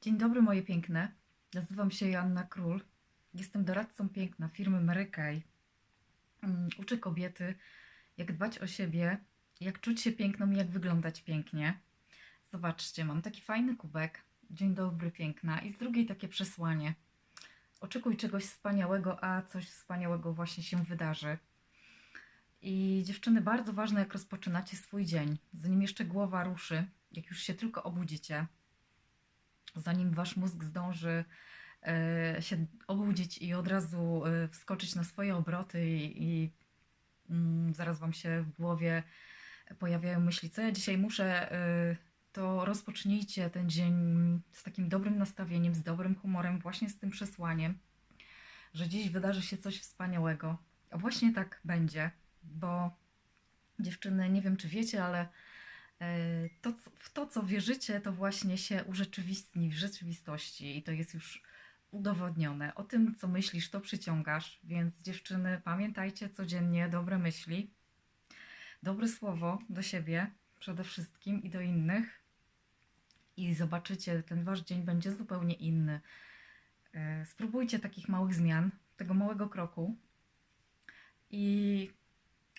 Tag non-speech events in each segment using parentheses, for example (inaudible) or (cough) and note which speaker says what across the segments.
Speaker 1: Dzień dobry moje piękne. Nazywam się Joanna Król. Jestem doradcą piękna firmy Mary Kay. Mm, Uczę kobiety, jak dbać o siebie, jak czuć się piękną i jak wyglądać pięknie. Zobaczcie, mam taki fajny kubek. Dzień dobry piękna. I z drugiej takie przesłanie. Oczekuj czegoś wspaniałego, a coś wspaniałego właśnie się wydarzy. I dziewczyny, bardzo ważne, jak rozpoczynacie swój dzień, zanim jeszcze głowa ruszy, jak już się tylko obudzicie, zanim wasz mózg zdąży e, się obudzić i od razu e, wskoczyć na swoje obroty i, i mm, zaraz wam się w głowie pojawiają myśli, co ja dzisiaj muszę, e, to rozpocznijcie ten dzień z takim dobrym nastawieniem, z dobrym humorem, właśnie z tym przesłaniem, że dziś wydarzy się coś wspaniałego. A właśnie tak będzie, bo dziewczyny, nie wiem czy wiecie, ale to, co- w to, co wierzycie, to właśnie się urzeczywistni w rzeczywistości i to jest już udowodnione. O tym, co myślisz, to przyciągasz, więc dziewczyny, pamiętajcie codziennie dobre myśli, dobre słowo do siebie przede wszystkim i do innych i zobaczycie, ten wasz dzień będzie zupełnie inny. E, Spróbujcie takich małych zmian, tego małego kroku i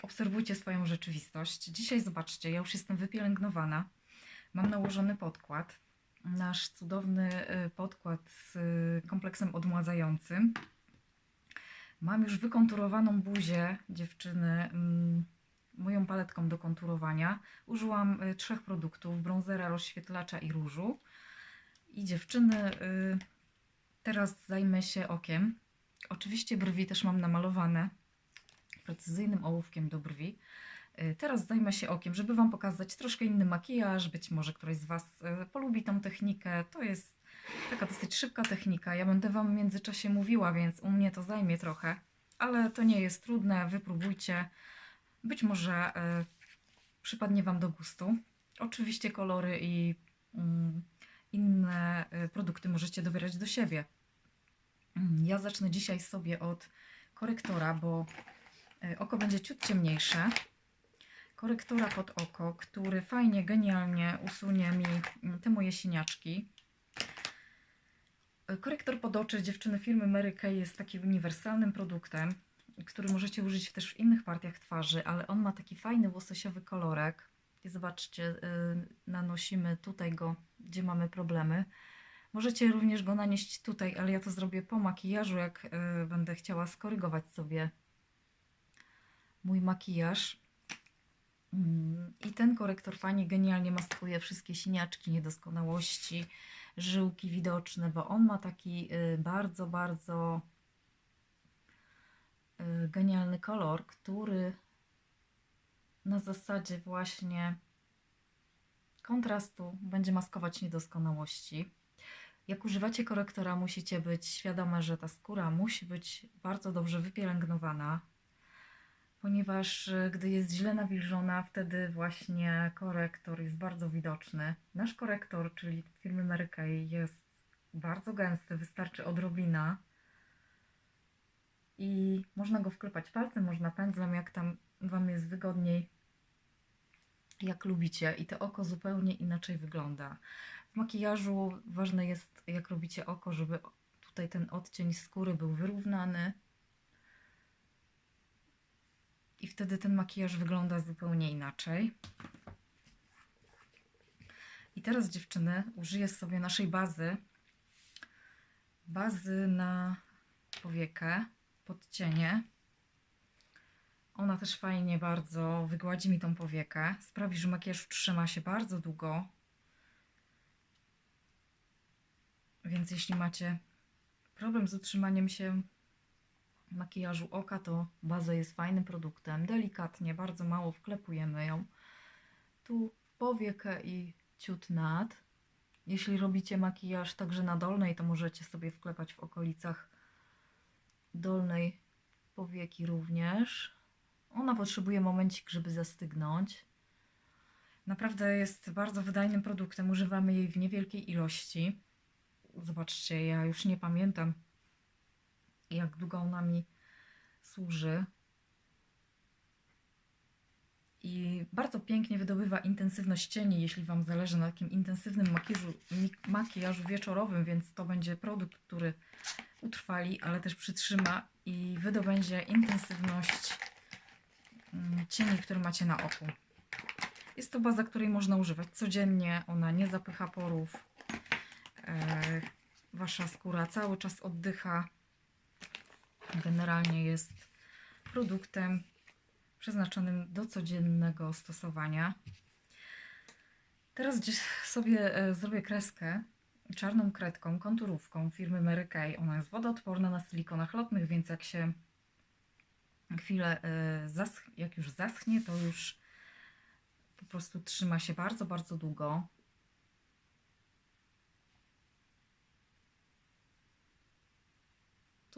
Speaker 1: obserwujcie swoją rzeczywistość. Dzisiaj zobaczcie, ja już jestem wypielęgnowana. Mam nałożony podkład. Nasz cudowny y, podkład z y, kompleksem odmładzającym. Mam już wykonturowaną buzię dziewczyny mm, moją paletką do konturowania. Użyłam y, trzech produktów: brązera, rozświetlacza i różu. I dziewczyny, teraz zajmę się okiem. Oczywiście brwi też mam namalowane precyzyjnym ołówkiem do brwi. Y, Teraz zajmę się okiem, żeby Wam pokazać troszkę inny makijaż. Być może któraś z Was y, polubi tą technikę. To jest taka dosyć szybka technika. Ja będę Wam w międzyczasie mówiła, więc u mnie to zajmie trochę, ale to nie jest trudne. Wypróbujcie. Być może y, przypadnie Wam do gustu. Oczywiście kolory i mm, inne y, produkty możecie dobierać do siebie. Mm, Ja zacznę dzisiaj sobie od korektora, bo y, oko będzie ciut ciemniejsze. Korektora pod oko, który fajnie, genialnie usunie mi mm, te moje siniaczki. Y, Korektor pod oczy dziewczyny firmy Mary Kay jest takim uniwersalnym produktem, który możecie użyć też w innych partiach twarzy, ale on ma taki fajny łososiowy kolorek. I zobaczcie, y, nanosimy tutaj go, gdzie mamy problemy. Możecie również go nanieść tutaj, ale ja to zrobię po makijażu, jak będę chciała skorygować sobie mój makijaż. Mm, I ten korektor fajnie, genialnie maskuje wszystkie siniaczki, niedoskonałości, żyłki widoczne, bo on ma taki y, bardzo, bardzo y, genialny kolor, który na zasadzie właśnie kontrastu będzie maskować niedoskonałości. Jak używacie korektora, musicie być świadome, że ta skóra musi być bardzo dobrze wypielęgnowana, ponieważ y, gdy jest źle nawilżona, wtedy właśnie korektor jest bardzo widoczny. Nasz korektor, czyli firmy Kay, jest bardzo gęsty, wystarczy odrobina i można go wklepać palcem, można pędzlem, jak tam Wam jest wygodniej, jak lubicie. I to oko zupełnie inaczej wygląda. W makijażu ważne jest, jak robicie oko, żeby tutaj ten odcień skóry był wyrównany. I wtedy ten makijaż wygląda zupełnie inaczej. I teraz dziewczyny, użyję sobie naszej bazy. Bazy na powiekę, podcienie. Ona też fajnie bardzo wygładzi mi tą powiekę. Sprawi, że makijaż trzyma się bardzo długo. Więc jeśli macie problem z utrzymaniem się makijażu oka, to baza jest fajnym produktem. Delikatnie, bardzo mało wklepujemy ją. Tu powiekę i ciut nad. Jeśli robicie makijaż także na dolnej, to możecie sobie wklepać w okolicach dolnej powieki również. Ona potrzebuje momencik, żeby zastygnąć. Naprawdę jest bardzo wydajnym produktem. Używamy jej w niewielkiej ilości. Zobaczcie, ja już nie pamiętam, jak długo ona mi służy. i bardzo pięknie wydobywa intensywność cieni, jeśli Wam zależy na takim intensywnym makijażu, makijażu wieczorowym, więc to będzie produkt, który utrwali, ale też przytrzyma i wydobędzie intensywność mm, cieni, które macie na oku. Jest to baza, której można używać codziennie, ona nie zapycha porów. E, wasza skóra cały czas oddycha. Generalnie jest produktem przeznaczonym do codziennego stosowania. Teraz gdzieś sobie e, zrobię kreskę czarną kredką, konturówką firmy Mary Kay. Ona jest wodoodporna na silikonach lotnych, więc jak się chwilę, e, jak już zaschnie, to już po prostu trzyma się bardzo, bardzo długo.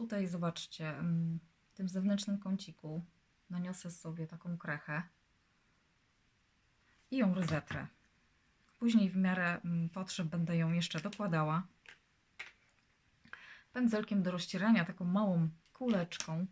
Speaker 1: Tutaj zobaczcie, w tym zewnętrznym kąciku naniosę sobie taką krechę i ją rozetrę. Później w miarę potrzeb będę ją jeszcze dokładała. Pędzelkiem do rozcierania, taką małą kuleczką.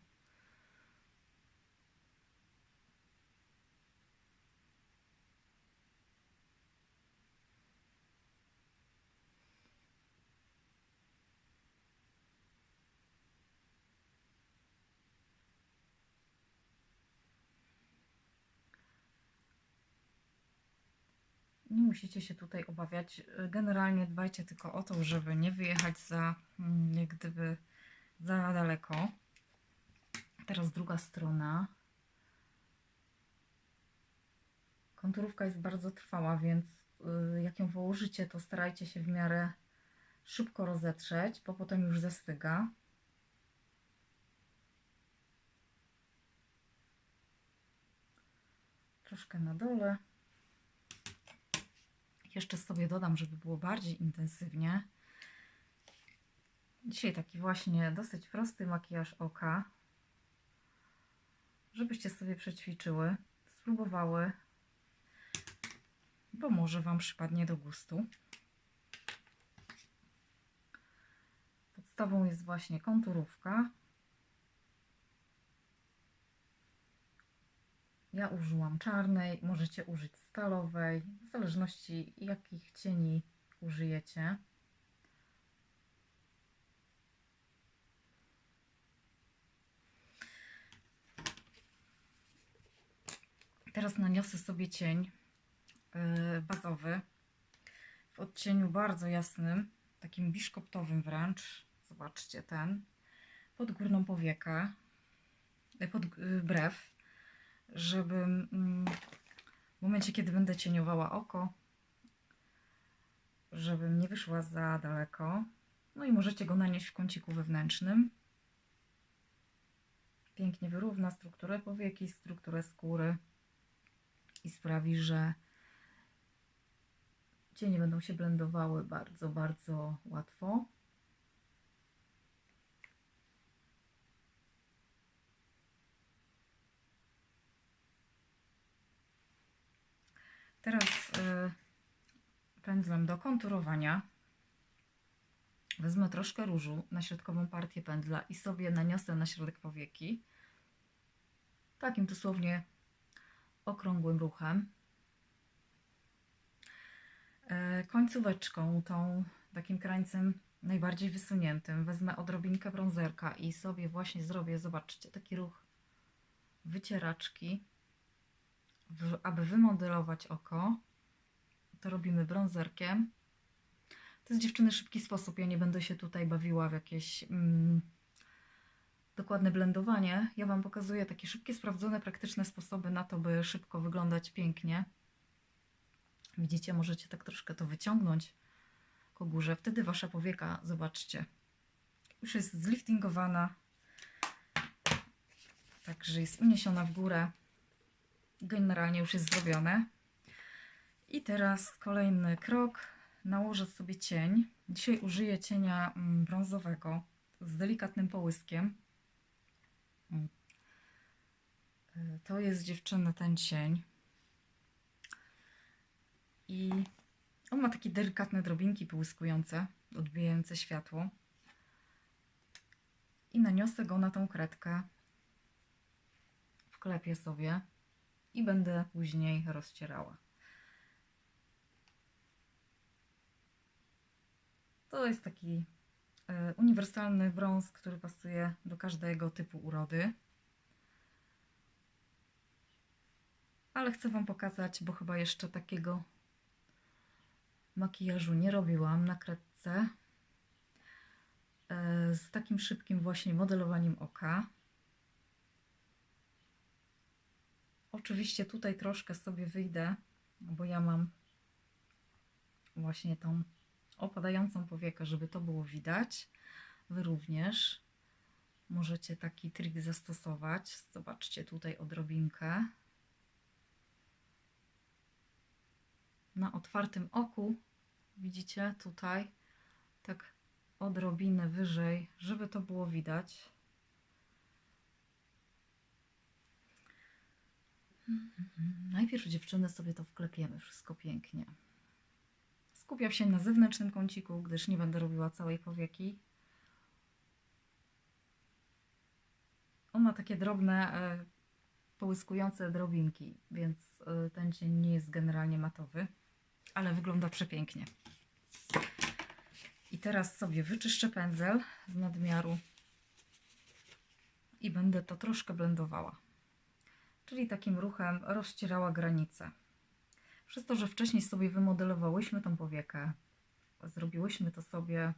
Speaker 1: Musicie się tutaj obawiać. Generalnie dbajcie tylko o to, żeby nie wyjechać za, mm, jak gdyby, za daleko. Teraz druga strona. Konturówka jest bardzo trwała, więc y, jak ją położycie, to starajcie się w miarę szybko rozetrzeć, bo potem już zastyga. Troszkę na dole. Jeszcze sobie dodam, żeby było bardziej intensywnie. Dzisiaj taki właśnie dosyć prosty makijaż oka. Żebyście sobie przećwiczyły, spróbowały, bo może Wam przypadnie do gustu. Podstawą jest właśnie konturówka. Ja użyłam czarnej, możecie użyć stalowej, w zależności jakich cieni użyjecie. Teraz naniosę sobie cień yy, bazowy w odcieniu bardzo jasnym, takim biszkoptowym wręcz. Zobaczcie ten. Pod górną powiekę, yy, pod yy, brew żeby mm, w momencie, kiedy będę cieniowała oko, żebym nie wyszła za daleko. No i możecie go nanieść w kąciku wewnętrznym. Pięknie wyrówna strukturę powieki, strukturę skóry i sprawi, że cienie będą się blendowały bardzo, bardzo łatwo. Teraz y, pędzlem do konturowania wezmę troszkę różu na środkową partię pędzla i sobie naniosę na środek powieki takim dosłownie okrągłym ruchem. E, Końcóweczką, tą takim krańcem najbardziej wysuniętym, wezmę odrobinkę brązerka i sobie właśnie zrobię, zobaczcie, taki ruch wycieraczki aby wymodelować oko, to robimy brązerkiem. To jest dziewczyny szybki sposób. Ja nie będę się tutaj bawiła w jakieś mm, dokładne blendowanie. Ja Wam pokazuję takie szybkie, sprawdzone, praktyczne sposoby na to, by szybko wyglądać pięknie. Widzicie, możecie tak troszkę to wyciągnąć ku górze. Wtedy Wasza powieka, zobaczcie, już jest zliftingowana. Także jest uniesiona w górę generalnie już jest zrobione. I teraz kolejny krok. Nałożę sobie cień. Dzisiaj użyję cienia mm, brązowego z delikatnym połyskiem. Mm. Y, To jest dziewczyny ten cień. I on ma takie delikatne drobinki połyskujące, odbijające światło. I naniosę go na tą kredkę. Wklepię sobie i będę później rozcierała. To jest taki e, uniwersalny brąz, który pasuje do każdego typu urody. Ale chcę Wam pokazać, bo chyba jeszcze takiego makijażu nie robiłam na kredce. E, Z takim szybkim właśnie modelowaniem oka. Oczywiście tutaj troszkę sobie wyjdę, bo ja mam właśnie tą opadającą powiekę, żeby to było widać. Wy również możecie taki trik zastosować. Zobaczcie tutaj odrobinkę. Na otwartym oku widzicie tutaj tak odrobinę wyżej, żeby to było widać. Najpierw dziewczyny sobie to wklepiemy, wszystko pięknie. Skupiam się na zewnętrznym kąciku, gdyż nie będę robiła całej powieki. On ma takie drobne, e, połyskujące drobinki, więc e, ten cień nie jest generalnie matowy, ale wygląda przepięknie. I teraz sobie wyczyszczę pędzel z nadmiaru i będę to troszkę blendowała. Czyli takim ruchem rozcierała granice. Przez to, że wcześniej sobie wymodelowałyśmy tą powiekę, zrobiłyśmy to sobie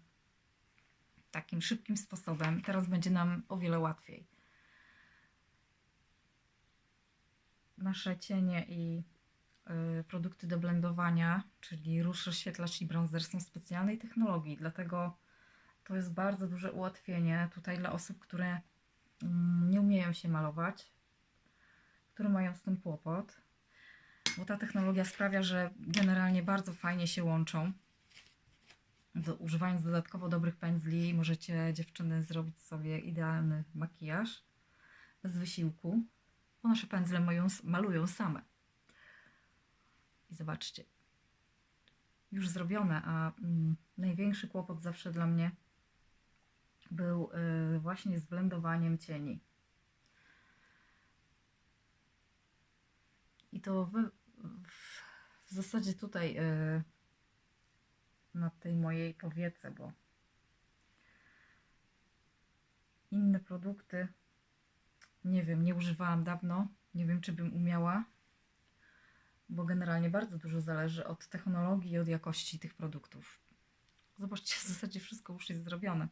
Speaker 1: takim szybkim sposobem, teraz będzie nam o wiele łatwiej. Nasze cienie i y, produkty do blendowania, czyli róż, rozświetlacz i bronzer są specjalnej technologii, dlatego to jest bardzo duże ułatwienie tutaj dla osób, które mm, nie umieją się malować, które mają z tym kłopot bo ta technologia sprawia, że generalnie bardzo fajnie się łączą. Do, używając dodatkowo dobrych pędzli, możecie dziewczyny zrobić sobie idealny makijaż bez wysiłku, bo nasze pędzle mają, malują same. I zobaczcie, już zrobione, a mm, największy kłopot zawsze dla mnie był y, właśnie z blendowaniem cieni. I to w, w zasadzie tutaj yy, na tej mojej powiece, bo inne produkty nie wiem, nie używałam dawno, nie wiem czy bym umiała, bo generalnie bardzo dużo zależy od technologii i od jakości tych produktów. Zobaczcie, (laughs) w zasadzie wszystko już jest zrobione.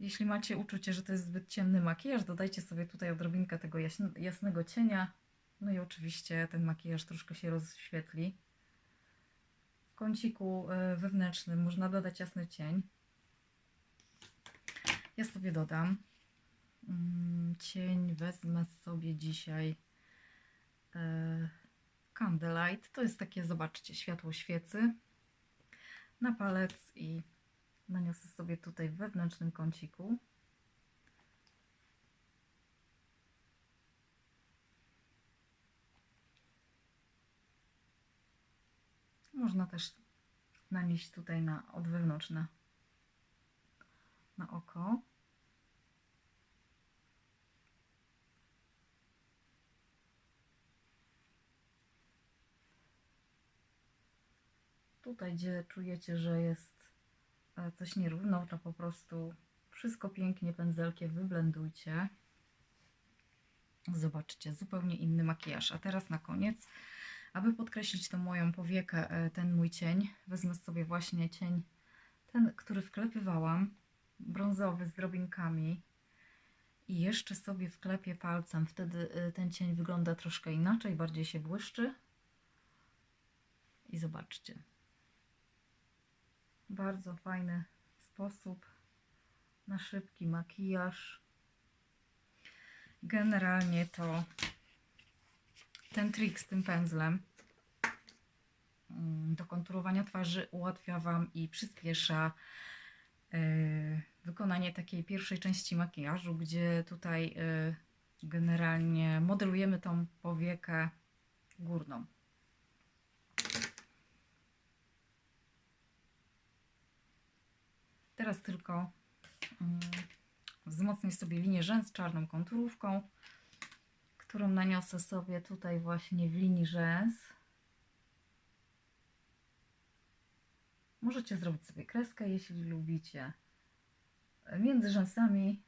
Speaker 1: Jeśli macie uczucie, że to jest zbyt ciemny makijaż, dodajcie sobie tutaj odrobinkę tego jasnego cienia, no i oczywiście ten makijaż troszkę się rozświetli. W kąciku e, wewnętrznym można dodać jasny cień. Ja sobie dodam mm, cień. Wezmę sobie dzisiaj e, Candlelight. To jest takie, zobaczcie, światło świecy na palec i naniosę sobie tutaj w wewnętrznym kąciku. Można też nanieść tutaj na, od wewnątrz na, na oko. Tutaj, gdzie czujecie, że jest e, coś nierówno, to po prostu wszystko pięknie pędzelkiem wyblendujcie. Zobaczcie, zupełnie inny makijaż. A teraz na koniec aby podkreślić tą moją powiekę, e, ten mój cień, wezmę sobie właśnie cień, ten, który wklepywałam, brązowy z drobinkami i jeszcze sobie wklepię palcem, wtedy e, ten cień wygląda troszkę inaczej, bardziej się błyszczy. I zobaczcie. Bardzo fajny sposób na szybki makijaż. Generalnie to ten trik z tym pędzlem mm, do konturowania twarzy ułatwia Wam i przyspiesza yy, wykonanie takiej pierwszej części makijażu, gdzie tutaj yy, generalnie modelujemy tą powiekę górną. Teraz tylko yy, wzmocnię sobie linię rzęs czarną konturówką którą naniosę sobie tutaj właśnie w linii rzęs. Możecie zrobić sobie kreskę, jeśli lubicie. Między rzęsami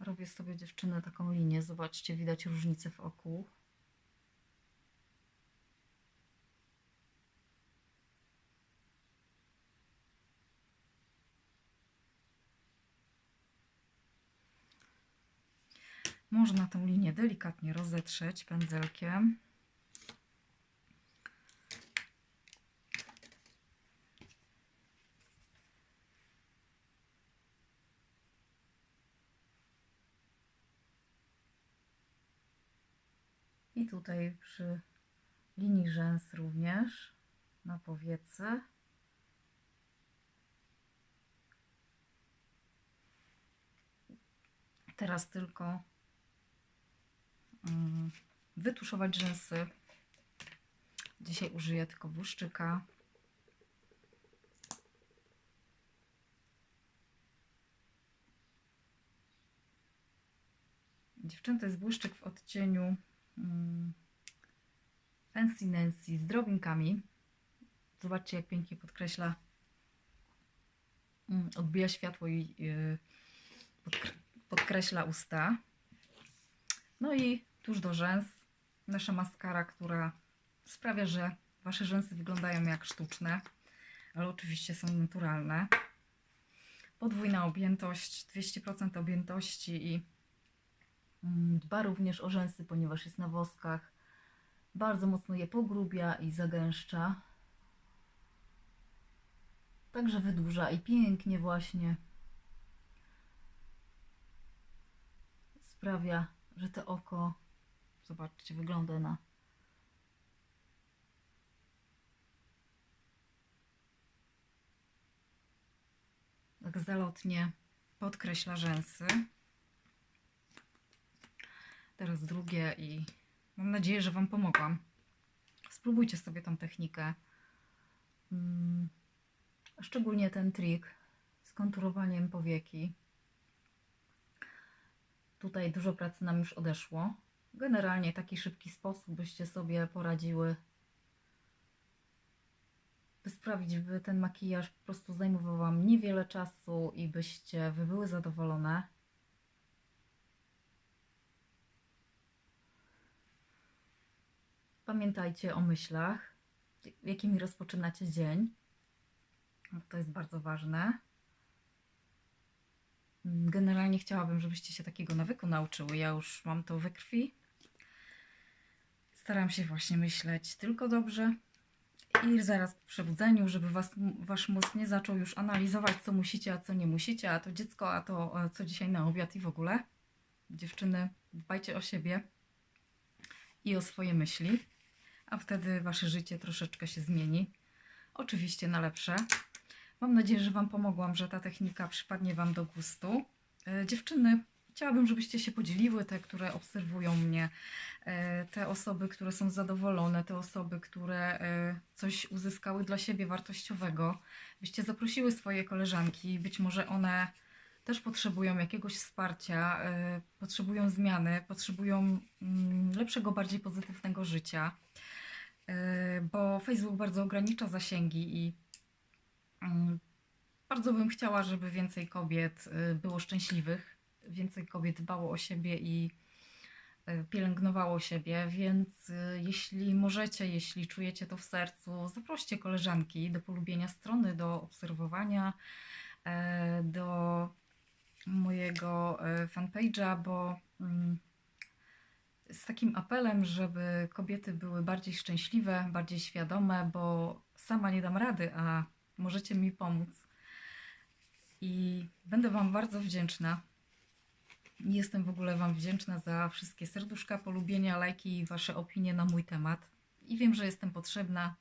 Speaker 1: robię sobie dziewczyny taką linię. Zobaczcie, widać różnicę w oku. Można tą linię delikatnie rozetrzeć pędzelkiem. I tutaj przy linii rzęs również na powiece. Teraz tylko wytuszować rzęsy. Dzisiaj użyję tylko błyszczyka. Dziewczęta jest błyszczyk w odcieniu mm, Fancy Nancy z drobinkami. Zobaczcie, jak pięknie podkreśla, mm, odbija światło i podkre podkreśla usta. No i tuż do rzęs nasza maskara, która sprawia, że Wasze rzęsy wyglądają jak sztuczne, ale oczywiście są naturalne. Podwójna objętość, 200% objętości i mm, dba również o rzęsy, ponieważ jest na woskach. Bardzo mocno je pogrubia i zagęszcza. Także wydłuża i pięknie właśnie sprawia, że to oko, zobaczcie, wygląda na tak zalotnie podkreśla rzęsy. Teraz drugie i mam nadzieję, że Wam pomogłam. Spróbujcie sobie tą technikę. Mm, Szczególnie ten trik z konturowaniem powieki. Tutaj dużo pracy nam już odeszło. Generalnie taki szybki sposób byście sobie poradziły, by sprawić, by ten makijaż po prostu zajmował Wam niewiele czasu i byście wy były zadowolone. Pamiętajcie o myślach, jakimi rozpoczynacie dzień. To jest bardzo ważne. Generalnie chciałabym, żebyście się takiego nawyku nauczyły. Ja już mam to we krwi. Staram się właśnie myśleć tylko dobrze. I zaraz po przebudzeniu, żeby was, wasz mózg nie zaczął już analizować, co musicie, a co nie musicie, a to dziecko, a to co dzisiaj na obiad i w ogóle. Dziewczyny, dbajcie o siebie i o swoje myśli, a wtedy wasze życie troszeczkę się zmieni. Oczywiście na lepsze. Mam nadzieję, że Wam pomogłam, że ta technika przypadnie Wam do gustu. E, dziewczyny, chciałabym, żebyście się podzieliły, te, które obserwują mnie, e, te osoby, które są zadowolone, te osoby, które e, coś uzyskały dla siebie wartościowego, byście zaprosiły swoje koleżanki, być może one też potrzebują jakiegoś wsparcia, potrzebują zmiany, potrzebują mm, lepszego, bardziej pozytywnego życia, bo Facebook bardzo ogranicza zasięgi i Mm, bardzo bym chciała, żeby więcej kobiet było szczęśliwych, więcej kobiet dbało o siebie i y, pielęgnowało siebie, więc y, jeśli możecie, jeśli czujecie to w sercu, zaproście koleżanki do polubienia strony, do obserwowania, e, do mojego e, fanpage'a, bo mm, z takim apelem, żeby kobiety były bardziej szczęśliwe, bardziej świadome, bo sama nie dam rady, a możecie mi pomóc. I będę Wam bardzo wdzięczna. Jestem w ogóle Wam wdzięczna za wszystkie serduszka, polubienia, lajki i Wasze opinie na mój temat. I wiem, że jestem potrzebna.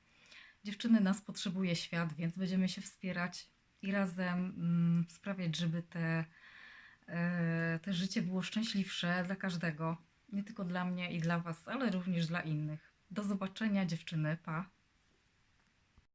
Speaker 1: Dziewczyny nas potrzebuje świat, więc będziemy się wspierać i razem mm, sprawiać, żeby te, e, te życie było szczęśliwsze dla każdego. Nie tylko dla mnie i dla Was, ale również dla innych. Do zobaczenia, dziewczyny. Pa!